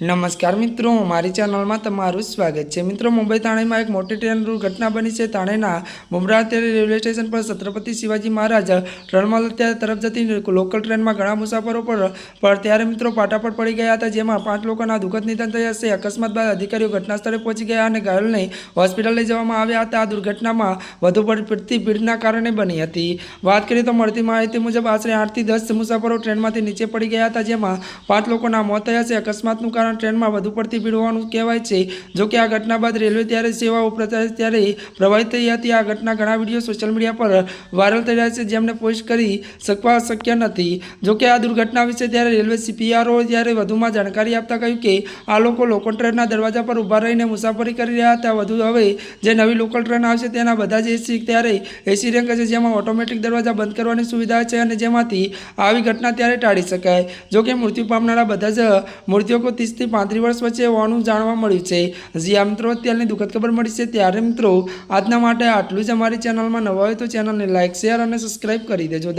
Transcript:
નમસ્કાર મિત્રો, મારી ચેનલમાં તમારું સ્વાગત છે. મિત્રો, મુંબઈ થાણેમાં એક મોટી ટ્રેન દુર્ઘટના બની છે. થાણેના મુંબ્રા રેલવે સ્ટેશન પર છત્રપતિ શિવાજી મહારાજ રણમલ અત્યારે તરફ જતી લોકલ ટ્રેનમાં ઘણા મુસાફરો પર ત્યારે મિત્રો પાટા પર પડી ગયા હતા, જેમાં પાંચ લોકોના દુઃખદ નિધન થયા છે. અકસ્માત બાદ અધિકારીઓ ઘટના સ્થળે પહોંચી ગયા અને ઘાયલને હોસ્પિટલ લઈ જવામાં આવ્યા હતા. આ દુર્ઘટનામાં વધુ પડતી ભીડના કારણે બની હતી. વાત કરીએ તો મળતી માહિતી મુજબ, આશરે આઠથી દસ મુસાફરો ટ્રેનમાંથી નીચે પડી ગયા હતા, જેમાં પાંચ લોકોના મોત થયા છે. અકસ્માતનું કારણ ટ્રેનમાં વધુ પડતી ભીડ હોવાનું કહેવાય છે. જો કે આ ઘટના બાદ રેલવે ત્યારે સેવાઓ પ્રચારિત ત્યારે પ્રભાવિત થઈ હતી. આ ઘટના ઘણા વીડિયો સોશિયલ મીડિયા પર વાયરલ થઈ રહ્યા છે જેમને પોસ્ટ કરી શકવા શક્ય નથી. જો કે આ દુર્ઘટના વિશે ત્યારે રેલવે સીપીઆરઓ ત્યારે વધુમાં જાણકારી આપતા કહ્યું કે આ લોકો લોકલ ટ્રેનના દરવાજા પર ઊભા રહીને મુસાફરી કરી રહ્યા હતા. વધુ હવે જે નવી લોકલ ટ્રેન આવશે તેના બધા જ એસી ત્યારે એસી રેન્ક છે જેમાં ઓટોમેટિક દરવાજા બંધ કરવાની સુવિધા છે અને જેમાંથી આવી ઘટના ત્યારે ટાળી શકાય. જો કે મૃત્યુ પામનારા બધા જ મૃત્યુકો ત્રીસથી પાંત્રીસ વર્ષ વચ્ચે હોવાનું જાણવા મળ્યું છે. હજી આ મિત્રો, અત્યારની દુઃખદ ખબર મળી છે. ત્યારે મિત્રો, આજના માટે આટલું જ અમારી ચેનલમાં નવા હોય તો ચેનલને લાઇક શેર અને સબસ્ક્રાઈબ કરી દેજો.